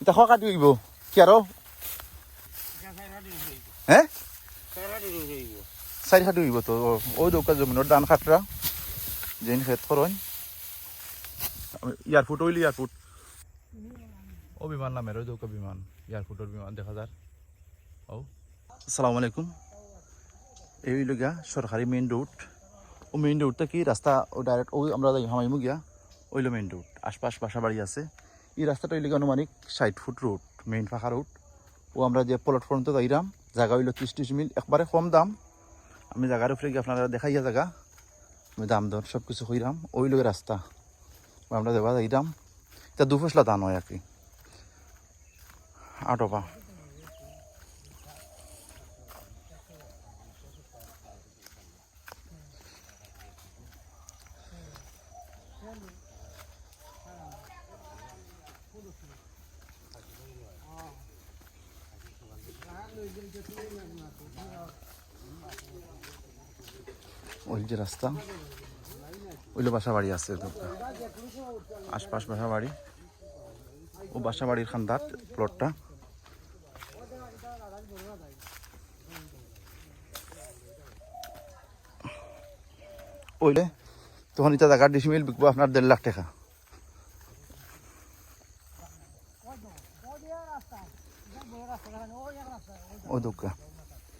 এটা খোৱা কাটি দিব কি আৰু? হে? চাৰি কাটি দিব তো। ঐ দৌকা জমিনৰ দান খাটৰা। যেন খেত খৰণ এয়ারপোর্ট হইলি এয়ারপোর্ট ও বিমান নামের ওই দৌকা বিমান। এয়ারপোর্টের বিমান দেখা যার ও আসসালামু আলাইকুম। এই হইল গিয়া সরকারি মেইন রোড ও মেইন রোডটা কি? রাস্তা ও ডাইরেক্ট ওই আমরা যাই হামাইমু গিয়া ওইলো মেইন রোড আশপাশ বাসা বাড়ি আছে। এই রাস্তাটা হইলে আনুমানিক ষাট ফুট রোড মেইন ফাঁকা রোড ও আমরা যে প্ল্যাটফর্ম তো যাইরাম, জায়গা হইল ত্রিশ ত্রিশ মিল একবারে কম দাম। আমি জায়গার উপরে গিয়ে আপনারা দেখাইয়া জায়গা, আমি দাম দর সব কিছু হইরাম, ওই লোক রাস্তা। আমরা দেবা যাইরাম। তা দুফসলা দান হয় আর কি। আটপা ওই যে রাস্তা, ওইলো বাসা বাড়ি আছে। আশপাশ বাসা বাড়ি ও বাসা বাড়ির খান্দার প্লটটা। ওইলে তখন এটা জায়গার ডিসিমিল বিকবো আপনার দেড় লাখ টাকা। ও দোকা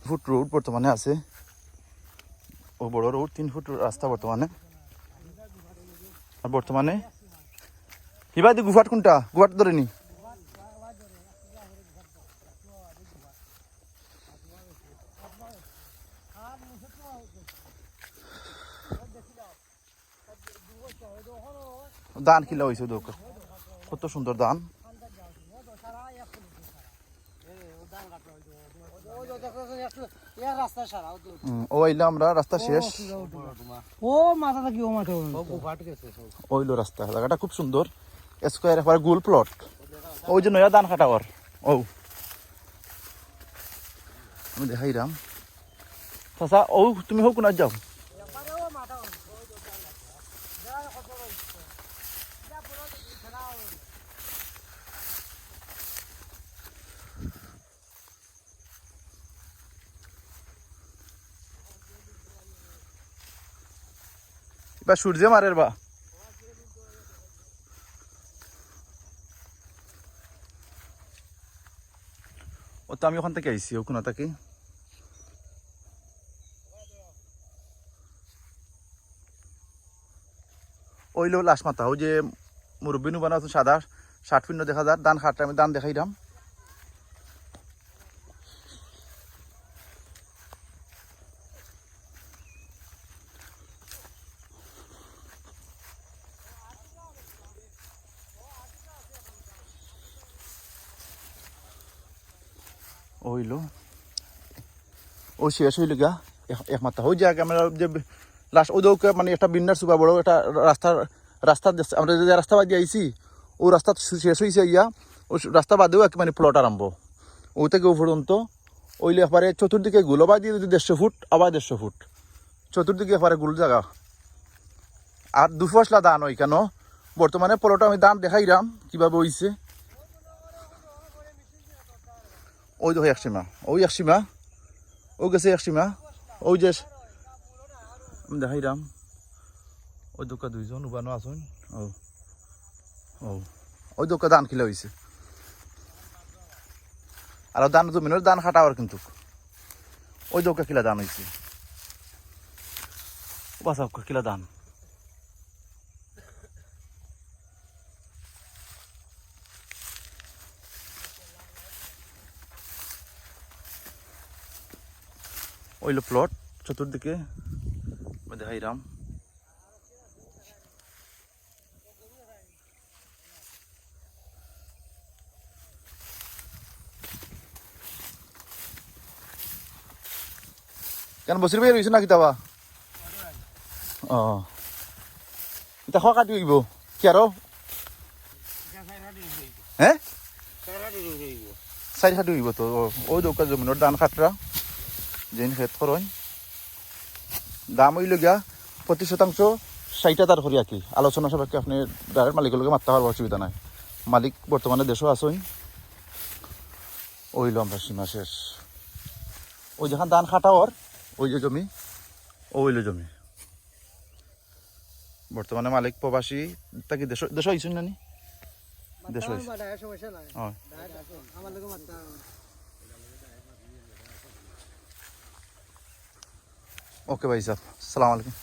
ফুট রোড বর্তমানে আছে। ও বড় রোড, তিন ফুট রাস্তা বর্তমানে। আর বর্তমানে? হিবাদি গুফাট কোনটা? গুফাট ধরে নি। দান কিলা হয়েছে কত সুন্দর দান হুম, ও আইলা আমরা রাস্তা শেষ। ও মাথা থাকি ও মাথা ওইলো রাস্তা জায়গাটা খুব সুন্দর। স্কোয়ার একবার গোল প্লট ওই যে নয়া দান কাটাওয়ার ও। আমি দেখাইরাম। চাচা ও তুমি হোক না যাও। এবার সূর্য মারের বা। ও তো আমি ওখান থেকে আইসি ও কোনো তাকে ওইলো লাশ মাথা, ওই যে মুরব্বী নু বানা সাদা ষাট পিন্ন দেখা যার দান খাটটা আমি দান দেখাই হইল ও শেষ হইল গা এক- মাথা হয়ে যাক আমরা যে লাস্ট ওদেরকে মানে একটা বিন্যাস সুবা বড় একটা রাস্তার রাস্তা আমরা যে রাস্তা বাদ আইছি ও রাস্তা শেষ হয়েছে ইয়া ও রাস্তা বাদেও এক মানে প্লট আরম্ভ ও থেকে পর্যন্ত ওইলে একবারে চতুর্দিকে গুলো বা দিয়ে দেড়শো ফুট আবার দেড়শো ফুট চতুর্দিকে একবারে গুল জায়গা আর দুফসলা দান হয় কেন বর্তমানে প্লট আমি দান দেখাইলাম কীভাবে হইছে ওই দেখো এক সীমা ওই সীমা ও গেছে এক সীমা ওই যে আমি দেখাইলাম ওই দোকা দুইজন, উবানো আসুন। ও ও ওই দোকা দান খিলা হয়েছে আর দান জমিনের দান খাটাওয়ার কিন্তু। ওই দোকা কিলা দান হয়েছে বাসা কিলা দান ওইলো প্লট চতুর্দিকে আমি দেখাইলাম কেন বসির ভাই রয়েছে না কিতাবা? ও এটা খোৱা কাটি দিব। কি আৰু? হে? চাৰি কাটি দিব তো। ওই দৌকা জমিনৰ দান খাটৰা। যেন খেত খরণ দাম হইল গিয়া প্রতি শতাংশ ষাট হাজার করি আর কি আলোচনা সবাইকে আপনি ডাইরেক্ট মালিকের লগে মারতে পারবার অসুবিধা নাই। মালিক বর্তমানে দেশও আসুন ওইলো আমরা সীমা শেষ। ওই যেখান ধান খাটাওয়ার ওই যে জমি। ওইলো জমি। বর্তমানে মালিক প্রবাসী তাকে দেশ দেশ হয়েছেন নানি? দেশ হয়েছে সমস্যা নাই হয় আমার লোক মাত্রা ওকে ভাই সাহেব সালাম আলাইকুম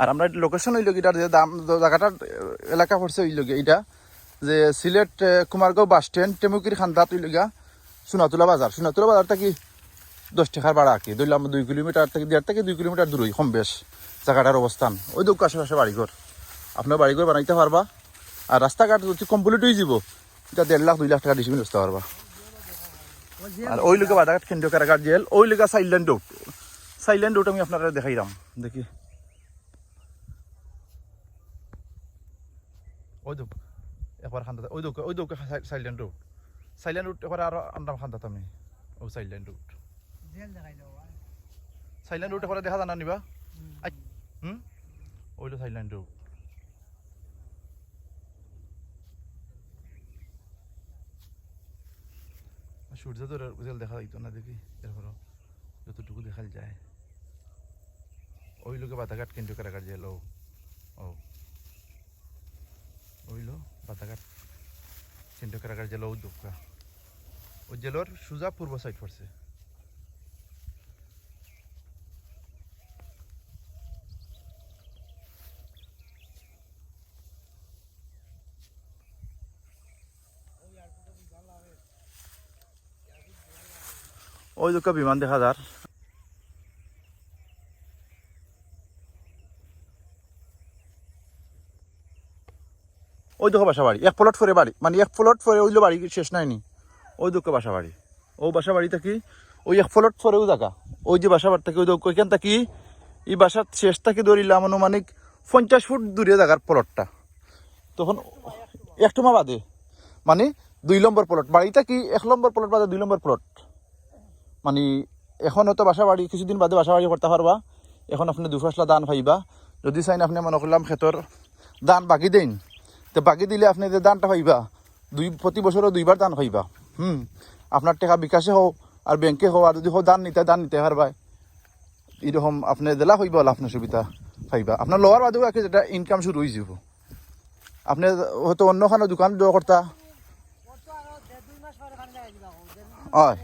আর আমরা লোকেশন হইল কি, এটার যে দাম জায়গাটার এলাকা পড়ছে হইল কি এটা যে সিলেট কুমারগাঁও বাস স্ট্যান্ড টেমুকির খান্দাত হইল গিয়া সোনাতুলা বাজার। সোনাতুলা বাজার থেকে দশ টাকার ভাড়া কি ধরলাম দুই কিলোমিটার থেকে, দেড় থেকে দুই কিলোমিটার দূরই, কম বেশ, জায়গাটার অবস্থান। ওই দুঃখ আশেপাশে বাড়িঘর। আপনার বাড়িঘর বানাইতে পারবা। আর রাস্তাঘাট যদি কমপ্লিট হয়ে যাব এটা দেড় লাখ, দুই লাখ টাকা ডিসিমিল বসতে পারবা। আর ওই লোকে বাদাঘাট কেন্দ্রীয় কারাগার জেল ওই লোকা সাইলেন্ট রোড সাইলেন্ট রোড আমি আপনারা দেখাইলাম দেখি। ওই দুঃখ একবার খান্দাত ওই দুঃখ ওই দুঃখ সাইলেন্ট রোড সাইলেন্ট রোড একবার আরও আমরা খান্দাত আমি ও সাইলেন্ট রোড জেল দেখাই দাও সাইলেন্ট রোড একবার দেখা জানা নিবা? আই হুম? ওইলো সাইলেন্ট রোড সূর্য তো উজাল দেখা যাইতো না দেখি, এরপরও যতটুকু দেখাল যায়। ওই লোকে বাতাঘাট কিন্তু কারাগার জেল লো ও। ওইলো বাতাঘাট কেন্দ্রীয় কারাগার জেল ও দুঃখা ওই জেলর সুজা পূর্ব সাইড পড়ছে। ওই দুঃখা বিমান দেখা যার। ওই দুঃখ বাসা বাড়ি এক প্লট ফরে বাড়ি মানে এক প্লট ফরে ওইলো বাড়ি শেষ নাইনি ওই দুঃখ বাসা বাড়ি ও বাসা বাড়ি থাকি ওই এক প্লট ফরেও জায়গা ওই যে বাসা বাড়ি থাকি ওই ওইখান থাকি এই বাসার শেষ থাকি ধরিলাম আনুমানিক পঞ্চাশ ফুট দূরে জায়গার প্লটটা তখন একটু মা বাদে। মানে দুই নম্বর প্লট বাড়িটা কি? এক নম্বর প্লট বাদে দুই নম্বর প্লট মানে এখন হয়তো বাসা বাড়ি, কিছুদিন বাদে বাসা বাড়ি করতে পারবা। এখন আপনি দুফাসলা দান পাইবা। যদি চাইন আপনি মনে করলাম ক্ষেতর দান বাকি দেন, তো বাকি দিলে আপনি যে দানটা পাইবা, দুই প্রতি বছরও দুইবার দান পাইবা। হুম আপনার টাকা বিকাশে হোক আর ব্যাংকে হোক আর যদি হোক দান নিতে দান নিতে পারবা এরকম আপনি জেলা হইবা আপনার সুবিধা পাইবা। আপনার লোয়ার বাদেও একে যেটা ইনকাম শুরু হয়ে যাব। আপনি হয়তো অন্যখানে দোকান দেওয়া করতা তো হয়।